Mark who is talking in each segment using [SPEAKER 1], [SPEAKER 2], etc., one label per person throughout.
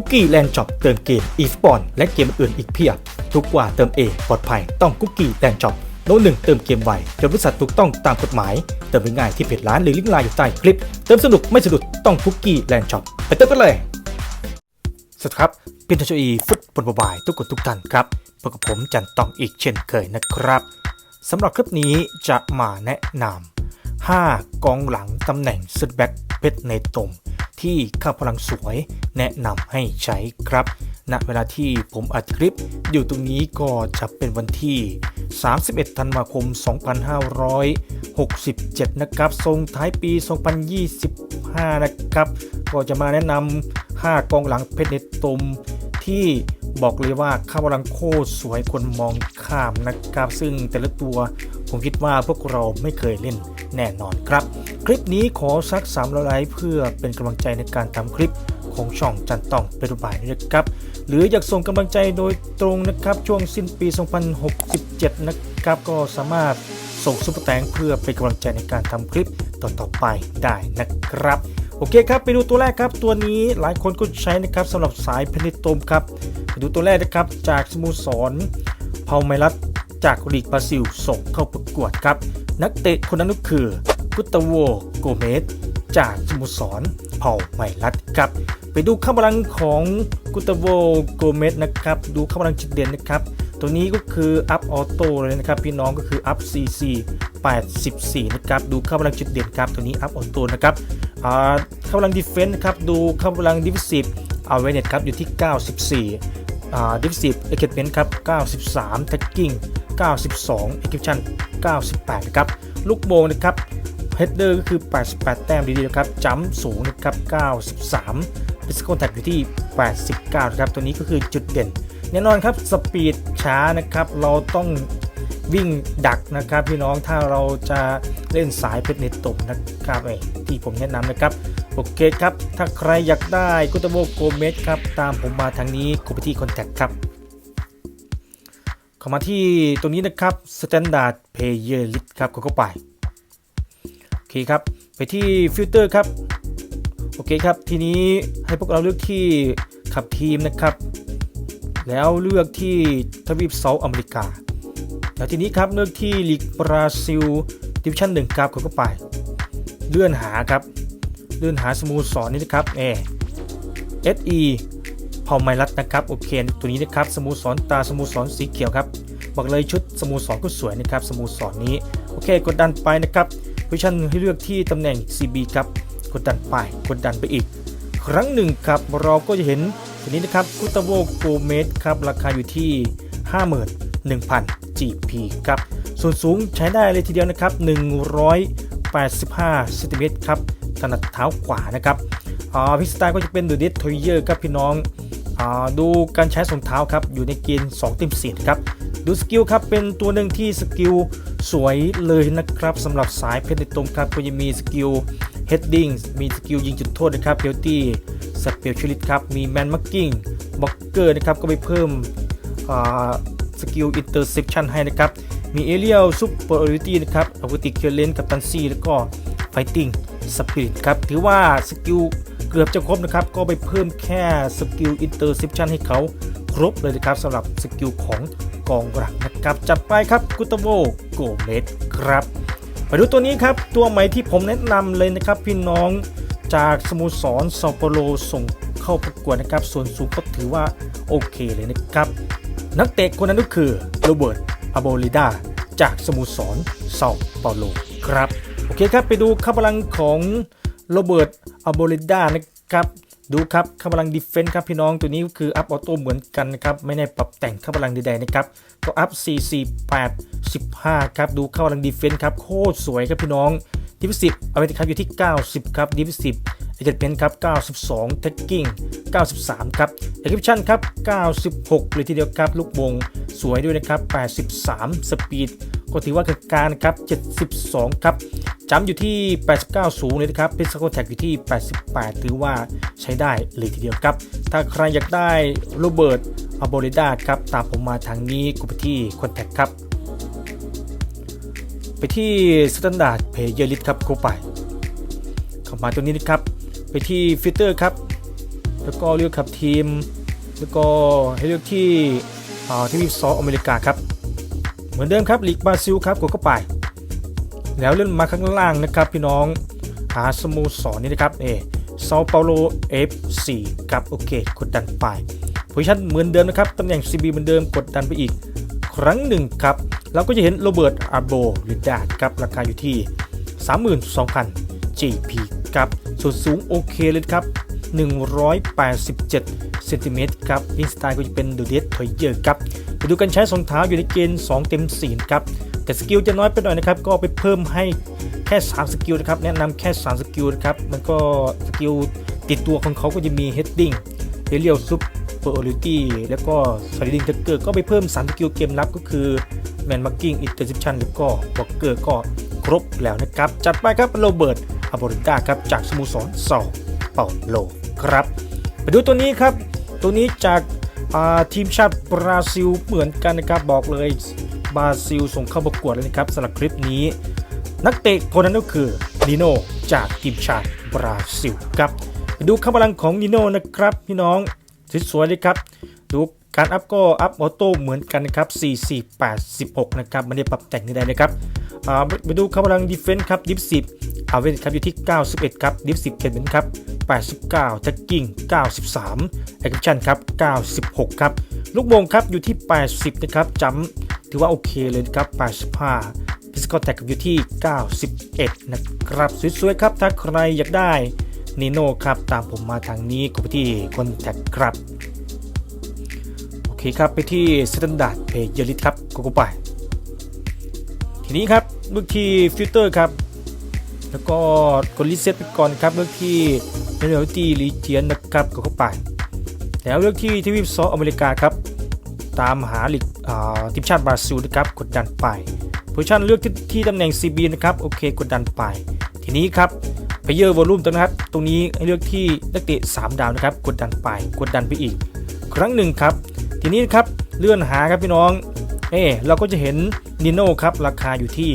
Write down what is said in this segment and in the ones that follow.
[SPEAKER 1] คุกกี้แลนด์ช็อปเติมเกมอีสปอนและเกมอื่นอีกเพียบ ทุกกว่าเติมเองปลอดภัยต้องคุกกี้แลนด์ช็อปโน้ตหนึ่งเติมเกมไวจดบริษัทถูกต้องตามกฎหมาย เติมง่ายที่เพจร้านหรือลิงก์ไลน์อยู่ใต้คลิป เติมสนุกไม่สะดุดต้องคุกกี้แลนด์ช็อปไปเติมกันเลยสวัสดีครับเป็นทชอีฟุตบอลบายทุกคนทุกท่านครับพบกับผมจันตองอีกเช่นเคยนะครับสำหรับคลิปนี้จะมาแนะนำ 5 กองหลังตำแหน่งเซตแบ็กเพชรในตม ที่ข้าพลังสวยแนะนำให้ใช้ครับ ณ เวลาที่ผมอัดคลิปอยู่ตรงนี้ก็จะเป็นวันที่ 31 ธันวาคม 2567 นะครับทรงท้ายปี 2025 นะครับ ก็จะมาแนะนำ5กองหลังเพชรในตมที่บอกเลยว่าข้าพลังโคตรสวยคนมองข้ามนะครับ ซึ่งแต่ละตัวผมคิดว่าพวกเราไม่เคยเล่น แน่นอนครับ คลิปนี้ขอสัก3ไลค์เพื่อเป็นกำลังใจในการทำคลิปของช่องจันต้องเป็นรูปแบบนี้นะครับ หรืออยากส่งกำลังใจโดยตรงนะครับ ช่วงสิ้นปี 2067 นะครับ ก็สามารถส่งซุปเปอร์แตงเพื่อเป็นกำลังใจในการทำคลิปต่อๆไปได้นะครับ โอเคครับ ไปดูตัวแรกครับ ตัวนี้หลายคนก็ใช้นะครับสำหรับสายเพนิตมครับไปดูตัวแรกนะครับจากสโมสรเผาไมรัสจากลีกบราซิลส่งเข้าประกวดครับ นักเตะคนนั้นก็คือกุตโวโกเมสจากสโมสรเผาไมรัสครับ ไปดูข้าพลังของกุตโวโกเมสนะครับ ดูข้าพลังจุดเด่นนะครับ ตัวนี้ก็คืออัพออโต้เลยนะครับ พี่น้องก็คืออัพ CC 84 นะครับ ดูข้าพลังจุดเด่นครับตัวนี้อัพออโต้นะครับอ่าข้พลังดิเฟนส์นะครับ ดูข้าพลังดิฟซีฟเอาไว้เน็ตครับอยู่ที่ 94อ่ดิฟซีฟเอเกตเมนต์ครับ 93แท็กกิ้ง92 Equiption 98 นะครับ ลูกโมงนะครับเฮดเดอร์ก็คือ 88 แต้มดีๆนะครับจัมสูงนะครับ 93ฟิสิกอลแท็กอยู่ที่ 89 นะครับ ตัวนี้ก็คือจุดเด่น แน่นอนครับ สปีดช้านะครับ เราต้องวิ่งดักนะครับ พี่น้อง ถ้าเราจะเล่นสายเพชรในตบนะครับไอ้ที่ผมแนะนำนะครับ โอเคครับ ถ้าใครอยากได้กุตโบโกเมสครับ ตามผมมาทางนี้กดไปที่คอนแทคครับามาที่ตรงนี้นะครับ Standard Player List ครับกดเข้าไป โอเคครับ ไปที่ฟิลเตอร์ครับ โอเคครับ ทีนี้ให้พวกเราเลือกที่ขับทีมนะครับ แล้วเลือกที่ทวีปเซาท์อเมริกา แล้วทีนี้ครับเลือกที่ลีกบราซิลดิวิชั่นหนึ่งครับกดเข้าไป เลื่อนหาครับ เลื่อนหาสโมูสรนนี่นะครับเอ SE เผ่าไมรัสนะครับโอเคตัวนี้นะครับสโมูสรตาสโมูสรสีเขียวครับบอกเลยชุดสโมูสรก็สวยนะครับสโมูสรนี้โอเคกดดันไปนะครับโพซิชันให้เลือกที่ตำแหน่ง CB ครับกดดันไปกดดันไปอีก ครั้งหนึ่งครับเราก็จะเห็นตัวนี้นะครับกุตโวโกเมสครับราคาอยู่ที่ 51,000 GP ครับส่วนสูงใช้ได้เลยทีเดียวนะครับ 185เซนติเมตรครับถนัดเท้าขวานะครับอ่าพิสตาร์ก็จะเป็นเดอะเดสทอยเยอร์ครับพี่น้อง ดูการใช้ส่งเท้าครับอยู่ในเกณฑ์2เต็ม4ครับดูสกิลครับเป็นตัวหนึ่งที่สกิลสวยเลยนะครับสำหรับสายเพชรในตรงครับก็จะมีสกิล heading มีสกิลยิงจุดโทษนะครับ penalty specialist ครับมี man marking blocker นะครับก็ไปเพิ่มสกิล interception ให้นะครับมี aerial superiority นะครับ aquatic clearance กับ tansy แล้วก็ fighting spirit ครับถือว่าสกิล เกือบจะครบนะครับ ก็ไปเพิ่มแค่สกิล interception ให้เขาครบเลยนะครับสำหรับสกิลของกองหลังนะครับ จัดไปครับกุตโวโกเมสครับไปดูตัวนี้ครับ ตัวใหม่ที่ผมแนะนำเลยนะครับ พี่น้องจากสโมสรซาโปโลส่งเข้าประกวดนะครับ ส่วนสูงก็ถือว่าโอเคเลยนะครับ นักเตะคนนั้นก็คือโรเบิร์ตอาโบลิดาจากสโมสรซาเปโลครับ โอเคครับ ไปดูข้าพลังของโรเบิร์ต อาโบลิดานะครับดูครับข้าพลังดิเฟนส์ครับพี่น้องตัวนี้ก็คืออัพออโต้เหมือนกันนะครับ ไม่ได้ปรับแต่งข้าพลังใดๆนะครับ ก็อัพ 44815 ครับ ดูข้าพลังดิเฟนส์ครับ โคตรสวยครับพี่น้องดิฟสิบเอาไว้ครับอยู่ที่ 90 ครับดิฟสิบเอเจนเป็นครับ 92แท็กกิ้ง93 ครับเอ็กซิชันครับ 96 เลยทีเดียวครับ ลูกวงสวยด้วยนะครับ 83 สปีด ก็ถือว่ากลางๆนะครับ 72 ครับจำอยู่ที่ 89 สูงเลยนะครับเพชรโคแท็กอยู่ที่ 88 ถือว่าใช้ได้เลยทีเดียวครับ ถ้าใครอยากได้โรเบิร์ตอโบเรดาครับ ตามผมมาทางนี้กดไปที่คอนแทคครับ ไปที่ Standard Player List ครับเข้าไป เข้ามาตรงนี้นะครับ ไปที่ฟิลเตอร์ครับ แล้วก็เลือกขับทีม แล้วก็ให้เลือกที่อ่าที่วิซออเมริกาครับ เหมือนเดิมครับลีกบราซิลครับกดเข้าไป แล้วเลื่อนมาข้างล่างนะครับ พี่น้องหาสโมสรนี่นะครับเอซาเปาโล F4 ครับโอเค กดดันไปโพซิชันเหมือนเดิมนะครับตำแหน่ง CB เหมือนเดิมกดดันไปอีก ครั้งหนึ่งครับเราก็จะเห็นโรเบิร์ตอาโบหรือดาดครับราคาอยู่ที่ 32,000 GP ครับส่วนสูงโอเคเลยครับ 187เซนติเมตรครับอิสไตล์ก็จะเป็นดูเดสถอยเยอะครับไปดูการใช้สองเท้าอยู่ในเกณฑ์2เต็ม4ครับแต่สกิลจะน้อยไปหน่อยนะครับก็ไปเพิ่มให้แค่ 3 สกิลนะครับแนะนำแค่ 3 สกิลนะครับมันก็สกิลติดตัวของเขาก็จะมี heading เ a เรียลซุปเปอร์โอลิตี้แล้วก็สลิดิงเทเกอร์ก็ไปเพิ่ม3สกิลเกมรับก็คือแมนมาร์กิ้งอินเตอร์เซปชันแล้วก็บล็อกเกอร์ก็ครบแล้วนะครับ จัดไปครับโรเบิร์ตอาบอริก้าครับจากสโมสรเซา เปาโลครับไปดูตัวนี้ครับ ตัวนี้จากาทีมชาติบราซิลเหมือนกันนะครับบอกเลยบราซิลส่งเข้าประกวดเลยนะครับสำหรับคลิปนี้ นักเตะคนนั้นก็คือนิโนจากทีมชาติบราซิลครับไปดูข้าพลังของนิโนนะครับพี่น้องสวยๆเลยครับ ดู การอัพก็อัพออโต้เหมือนกันนะครับ 4486 นะครับไม่ได้ปรับแต่งใดๆนะครับอ่าไปดูข้าพลังดีเฟนส์ครับดิฟ10เอาเวนครับอยู่ที่ 91 ครับดิฟ10เคนเบนครับ 89ท็กกิ้ง93แอคชั่นครับ 96 ครับ ลูกโมงครับอยู่ที่ 80 นะครับจัมป์ถือว่าโอเคเลยครับ 85พิสกอแท็กอยู่ที่ 91 นะครับ สวยๆครับ ถ้าใครอยากได้นีโน่ครับ ตามผมมาทางนี้ก็ไปที่คอนแทคครับ เคครับไปที่ Standard Page ลิสครับก็ก็ไป ทีนี้ครับเลือกที่ฟิลเตอร์ครับ แล้วก็กดรีเซ็ตไปก่อนครับเลือกที่เมนูที่รีเจียนนะครับก็เข้าไป แล้วเลือกที่ทีวีซออเมริกาครับ ตามหาลิกทีมชาติบราซิลนะครับกดดันไปโพซิชันเลือกที่ที่ตำแหน่ง CB นะครับโอเคกดดันไป ทีนี้ครับไปเยอร์วอลลุ่มตรงนะครับ ตรงนี้ให้เลือกที่นักเตะ3ดาวนะครับ กดดันไป กดดันไปอีก ครั้งหนึ่งครับ ทีนี้ครับเลื่อนหาครับพี่น้องเอเราก็จะเห็นนิโน่ครับราคาอยู่ที่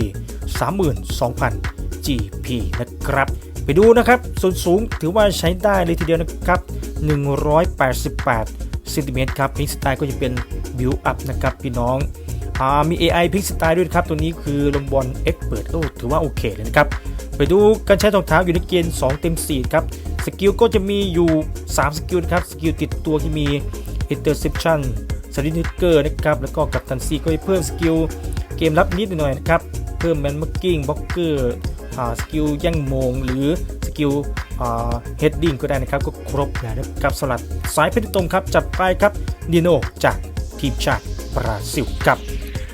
[SPEAKER 1] 32,000 GP นะครับ ไปดูนะครับส่วนสูงถือว่าใช้ได้เลยทีเดียวนะครับ 188เซนติเมตรครับพิงสไตล์ก็จะเป็นบิวอัพนะครับพี่น้องอามี AI พิงสไตล์ด้วยครับ ตัวนี้คือลงบอลเอ็กเปิดโอ้ถือว่าโอเคเลยนะครับ ไปดูการใช้รองเท้าอยู่ในเกณฑ์2เต็ม4ครับ สกิลก็จะมีอยู่ 3 สกิลครับ สกิลติดตัวที่มี interception สลินิเกอร์นะครับ แล้วก็กับตันซีก็จะเพิ่มสกิลเกมรับนิดหน่อยนะครับ เพิ่มแมนมาร์กิ้งบล็อกเกอร์สกิลแย่งมงหรือสกิลเฮดดิ้งก็ได้นะครับ ก็ครบแล้วนะครับสลัดสายเพชรตรงครับ จัดไปครับดิโนจากทีมชาติบราซิลครับ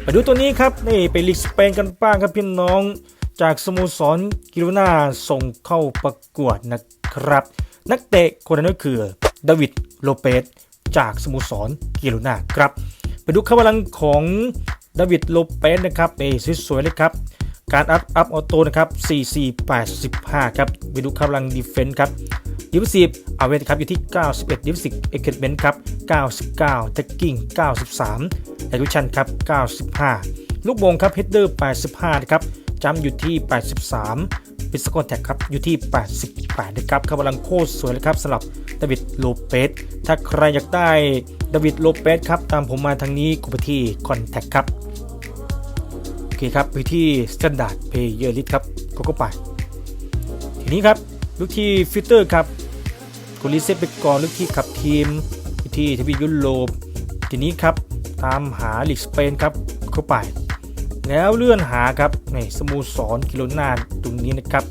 [SPEAKER 1] ไปดูตัวนี้ครับนี่ไปลีกสเปนกันบ้างครับพี่น้องจากสโมสรกิโรนาส่งเข้าประกวดนะครับ นักเตะคนนั้นก็คือดาวิดโลเปส จากสโมสรกิโรนาครับไปดูข้าพลังของดาวิดโลเปสนะครับเอสวยๆเลยครับการอัพอัพออโต้นะครับ4485 ครับไปดูข้าพลังดีเฟนส์ครับดิฟซีฟเอาเวทครับอยู่ที่ 91ดิฟซิกเอ็กเมนต์ครับ 99 แท็กกิ้ง 93แอคชั่นครับ 95 ลูกบงครับเฮดเดอร์ 85 นะครับจัมอยู่ที่ 83 พิสกอนแท็กครับ อยู่ที่ 88นะครับข้าพลังโคตรสวยเลยครับสำหรับดาวิดโลเปสถ้าใครอยากได้ดาวิดโลเปสครับตามผมมาทางนี้กดไปที่คอนแทคครับโอเคครับไปที่ Standard Player List ครับก็ก็ไป ทีนี้ครับลูกที่ฟิลเตอร์ครับกดรีเซ็ตไปก่อนลูกที่ขับทีมที่ทวียุโรปทีนี้ครับตามหาลีกสเปนครับเข้าไป แล้วเลื่อนหาครับในสโมูสรกิโลนาตรงนี้นะครับ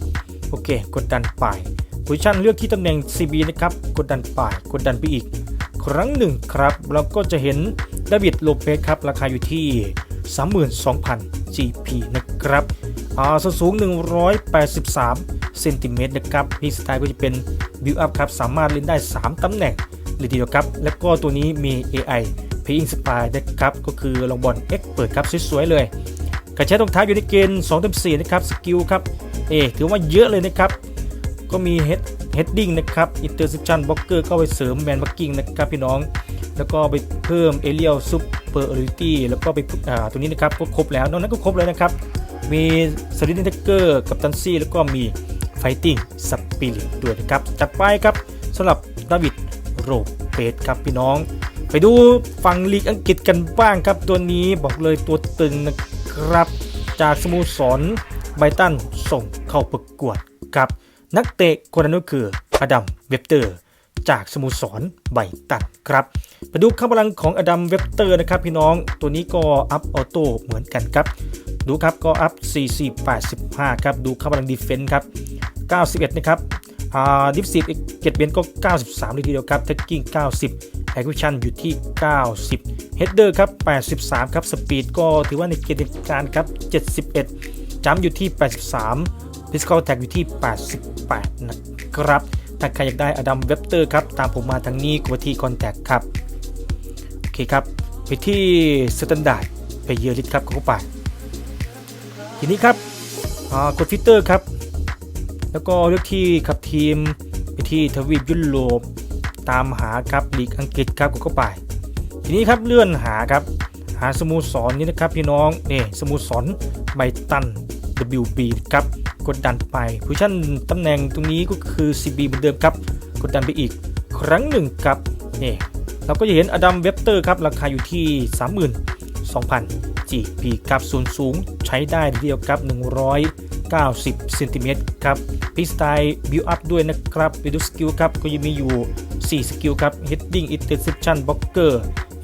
[SPEAKER 1] โอเค กดดันไปโพซิชันเลือกที่ตำแหน่ง CB นะครับ กดดันไปกดดันไปอีก ครั้งหนึ่งครับ เราก็จะเห็นดาวิดโลเปสครับ ราคาอยู่ที่ 32,000 GP นะครับอ่าส่วนสูง 183เซนติเมตรนะครับพีสไตล์ก็จะเป็นบิวอัพครับ สามารถเล่นได้ 3ตำแหน่งเลยทีเดียวครับ และก็ตัวนี้มี AI Playing s p y นะครับ ก็คือลองบอล X เปิดครับสวยๆเลย การใช้รองเท้าอยู่ในเกณฑ์2เต็ม4นะครับสกิลครับเอถือว่าเยอะเลยนะครับก็มี head heading นะครับ interception blocker ก็ไปเสริม man marking นะครับพี่น้อง แล้วก็ไปเพิ่ม aerial superiority แล้วก็ไปอ่าตัวนี้นะครับก็ครบแล้วนอกนั้นก็ครบเลยนะครับ มี s l i d i n g Taker กับตันซี่แล้วก็มี Fighting Spirit ด้วยนะครับจัดไปครับสำหรับดาวิดโรเปสครับพี่น้อง ไปดูฝั่งลีกอังกฤษกันบ้างครับตัวนี้บอกเลยตัวตึงนะ ครับ จากสโมสรไบตันส่งเข้าประกวดครับ นักเตะคนนั้นก็คืออดัมเว็บเตอร์ จากสโมสรไบตันครับไปดูข้าพลังของอดัมเว็บเตอร์นะครับพี่น้องตัวนี้ก็อัพออโต้เหมือนกันครับ ดูครับก็อัพ 4485 ครับ ดูข้าพลังดีเฟนส์ครับ 91 นะครับอ่าดิฟซีเก็ตเบนก็ 93เลยทีเดียวครับแท็กกิ้ง90 แอคชั่นอยู่ที่ 90เฮดเดอร์ครับ 83 ครับสปีดก็ถือว่าในเกณฑ์การครับ 71จัมป์อยู่ที่ 83ดิสคอลแท็กอยู่ที่ 88 นะครับ ถ้าใครอยากได้อดัมเวบเตอร์ครับ ตามผมมาทางนี้กดที่คอนแทคครับ โอเคครับ ไปที่สแตนดาร์ดไปเยอริสครับเข้าไป ทีนี้ครับกดฟิลเตอร์ครับ แล้วก็เลือกที่ขับทีมไปที่ทวีปยุโรป ตามหาครับลีกอังกฤษครับกดเข้าไป ทีนี้ครับเลื่อนหาครับหาสโมสรนนี้นะครับพี่น้องนี่สโมสรไบตัน WB ครับกดดันไปโพซิชั่นตำแหน่งตรงนี้ก็คือ CB เหมือนเดิมครับ กดดันไปอีกครั้งหนึ่งครับนี่เราก็จะเห็นอดัมเวบเตอร์ครับราคาอยู่ที่ 32,000 GP ครับส่วนสูงใช้ได้เดียวครับ190เซนติเมตรครับพิสไตล์บิวอัพด้วยนะครับไปดูสกิลครับก็ยังมีอยู่ 4 สกิลครับ Heading Interception Blocker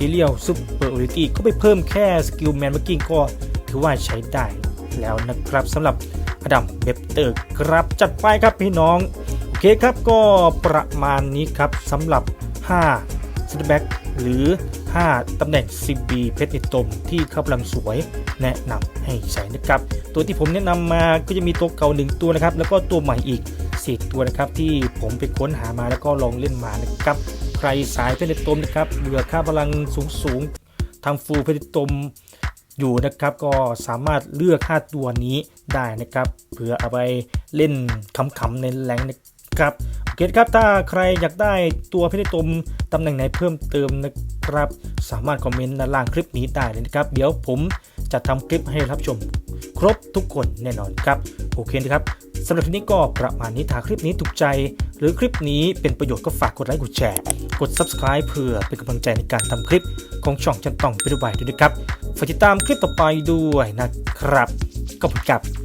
[SPEAKER 1] Aerial Superiority ก็ไปเพิ่มแค่สกิล Man Marking ก็ถือว่าใช้ได้แล้วนะครับสำหรับอดัมเวบเตอร์ครับจัดไปครับพี่น้อง โอเคครับก็ประมาณนี้ครับสำหรับ5ซ็นเตอร์แบ็กหรือ 5 ตำแหน่ง CB เพชรนิตมที่เข้ากำลังสวยแนะนำให้ใช้นะครับ ตัวที่ผมแนะนำมาก็จะมีตัวเก่า 1 ตัวนะครับ แล้วก็ตัวใหม่อีก 4 ตัวนะครับที่ ผมไปค้นหามาแล้วก็ลองเล่นมานะครับ ใครสายเพชรนิตมนะครับเบื่อค่าพลังสูงสูงๆทำฟูลเพชรนิตมอยู่นะครับก็สามารถเลือก5ตัวนี้ได้นะครับเผื่อเอาไปเล่นขำๆในแรงนะครับโอเคครับถ้าใครอยากได้ตัวเพชรตมตำแหน่งไหนเพิ่มเติมนะครับ สามารถคอมเมนต์ด้านล่างคลิปนี้ได้เลยนะครับ เดี๋ยวผมจะทำคลิปให้รับชม ครบทุกคนแน่นอนครับโอเคนะครับสำหรับคลิปนี้ก็ประมาณนี้ถ้าคลิปนี้ถูกใจ รือคลิปนี้เป็นประโยชน์ก็ฝากกดไลค์กดแชร์ กด subscribe เพื่อเป็นกำลังใจในการทำคลิปของช่องจันต้องไปด้วยด้วยนะครับฝากติดตามคลิปต่อไปด้วยนะครับขอบคุณครับ